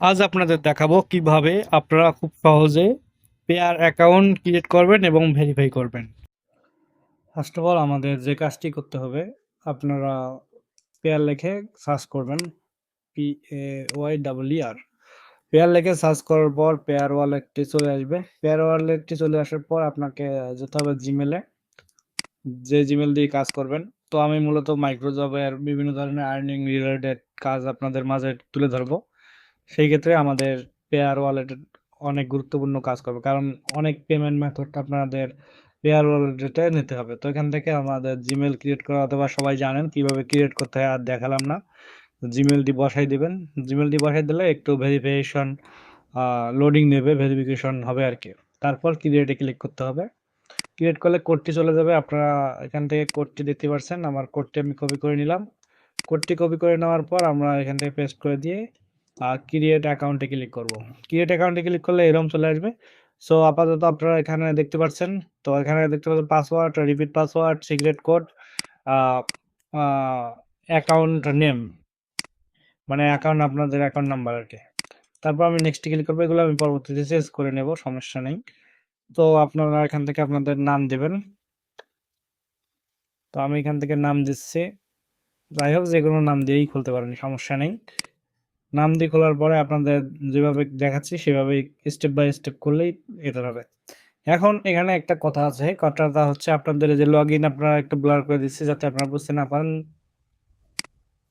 আজ আপনাদের দেখাবো কীভাবে আপনারা খুব সহজে পেয়ার অ্যাকাউন্ট ক্রিয়েট করবেন এবং ভেরিফাই করবেন। ফার্স্ট অফ অল আমাদের যে কাজটি করতে হবে, আপনারা পেয়ার লিখে সার্চ করবেন P A Y double R Payeer লিখে সার্চ করার পর পেয়ার ওয়ালেটটি চলে আসবে। পেয়ার ওয়ালেটটি চলে আসার পর আপনাকে যেতে হবে জিমেলে যে জিমেল দিয়ে কাজ করবেন, তো আমি মূলত মাইক্রোজবের বিভিন্ন ধরনের আর্নিং রিলেটেড কাজ আপনাদের মাঝে তুলে ধরবো। সেই ক্ষেত্রে আমাদের পেয়ার ওয়ালেট অনেক গুরুত্বপূর্ণ কাজ করবে। কারণ অনেক পেমেন্ট মেথড আপনাদের পেয়ার ওয়ালেটে নিতে হবে। তো এখান থেকে আমাদের জিমেল ক্রিয়েট করা অথবা সবাই জানেন কীভাবে ক্রিয়েট করতে হয় আর দেখালাম না। জিমেলটি বসাই দিবেন। জিমেলটি বসাই দিলে একটু ভেরিফিকেশন লোডিং নেবে ভেরিফিকেশন হবে আর কি। তারপর ক্রিয়েটে ক্লিক করতে হবে। ক্রিয়েট করলে কোডটি চলে যাবে। আপনারা এখান থেকে কোডটি দেখতে পারছেন। আমার কোডটি আমি কপি করে নিলাম। কোডটি কপি করে নেওয়ার পর আমরা এখান থেকে পেস্ট করে দিয়ে ক্রিয়েট অ্যাকাউন্টে ক্লিক করব। ক্রিয়েট অ্যাকাউন্টে ক্লিক করলে এরকম চলে আসবে। সো আপাতত আপনারা এখানে দেখতে পাচ্ছেন। তো, এখানে দেখতে পাচ্ছেন password repeat password secret code account name মানে অ্যাকাউন্ট আপনাদের অ্যাকাউন্ট নাম্বার আর কি। তারপর আমি নেক্সট ক্লিক করব। এগুলো আমি পরবর্তীতে চেঞ্জ করে নেব, সমস্যা নেই। তো, আপনারা এখান থেকে আপনাদের নাম দেবেন। তো, আমি এখান থেকে নাম দিচ্ছি। যাই হোক যে কোনো নাম দিয়েই খুলতে পারেন, সমস্যা নেই। নাম দিয়ে খোলার পরে আপনাদের যেভাবে দেখাচ্ছি, সেভাবেই স্টেপ বাই স্টেপ করলেই এটা হবে। এখন এখানে একটা কথা আছে, কথাটা হচ্ছে আপনাদের যে লগ ইন আপনারা একটু ব্লার করে দিচ্ছি যাতে আপনারা বুঝতে না পারেন।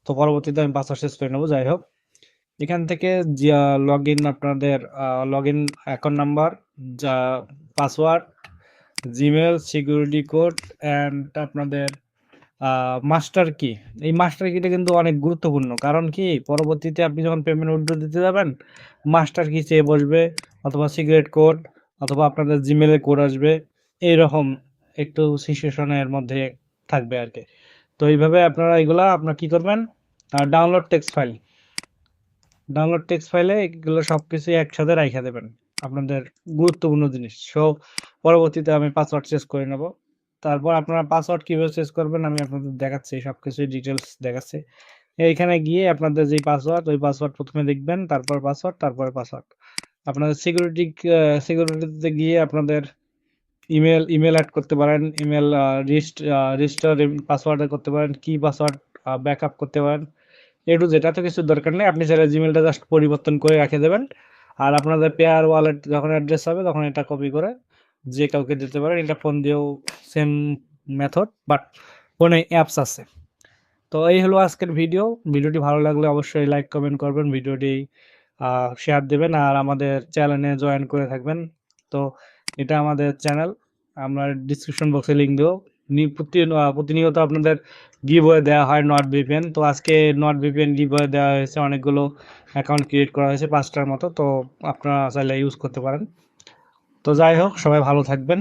তো পরবর্তীতে আমি পাসওয়ার্ড শেষ করে নেব, যাই হোক। এখান থেকে লগ ইন আপনাদের লগ ইন অ্যাকাউন্ট নাম্বার যা password Gmail security code and আপনাদের মাস্টার কি এই মাস্টার কিটা কিন্তু অনেক গুরুত্বপূর্ণ। কারণ কি? পরবর্তীতে আপনি যখন পেমেন্ট উইথড্র দিতে যাবেন মাস্টার কি চেয়ে বসবে, অথবা সিক্রেট কোড অথবা আপনাদের জিমেলের কোড আসবে, এইরকম একটু সিচুয়েশনের মধ্যে থাকবে আর কি। তো এইভাবে আপনারা এগুলা আপনার কি করবেন? Download text file download text ফাইলে এগুলো সব কিছু একসাথে রাখা দেবেন। আপনাদের গুরুত্বপূর্ণ জিনিস। সো পরবর্তীতে আমি পাসওয়ার্ড চেঞ্জ করে নেব। তারপর আপনারা পাসওয়ার্ড কীভাবে চেঞ্জ করবেন, আমি আপনাদের দেখাচ্ছি সব কিছুই ডিটেলস দেখাচ্ছি। এইখানে গিয়ে আপনাদের যেই পাসওয়ার্ড ওই পাসওয়ার্ড প্রথমে দেখবেন, তারপর পাসওয়ার্ড তারপরে পাসওয়ার্ড আপনাদের সিকিউরিটি সিকিউরিটিতে গিয়ে আপনাদের ইমেল ইমেল অ্যাড করতে পারেন ইমেল রিস্ট রেজিস্টার পাসওয়ার্ড করতে পারেন কি পাসওয়ার্ড ব্যাকআপ করতে পারেন। একটু যেটা তো কিছু দরকার নেই, আপনি সেটা জিমেলটা জাস্ট পরিবর্তন করে রেখে দেবেন। আর আপনাদের পেয়ার ওয়ালেট যখন অ্যাড্রেস হবে, তখন এটা কপি করে যে কাউকে দিতে পারেন, এটা ফোন দিয়েও সেম মেথড বাট ফোনে অ্যাপস আছে। তো এই হলো আজকের ভিডিও ভিডিওটি ভালো লাগলে অবশ্যই লাইক কমেন্ট করবেন। ভিডিওটি শেয়ার দেবেন আর আমাদের চ্যানেলে জয়েন করে থাকবেন। তো এটা আমাদের চ্যানেল আমরা ডিসক্রিপশন বক্সে লিঙ্ক দেবো। প্রতিনিয়ত আপনাদের গিভওয়ে দেওয়া হয় নট ভিপিএন তো আজকে নট ভিপিএন গিভওয়ে দেওয়া হয়েছে। অনেকগুলো অ্যাকাউন্ট ক্রিয়েট করা হয়েছে পাঁচটার মতো। তো আপনারা চাইলে ইউজ করতে পারেন। তো যাই হোক, সবাই ভালো থাকবেন।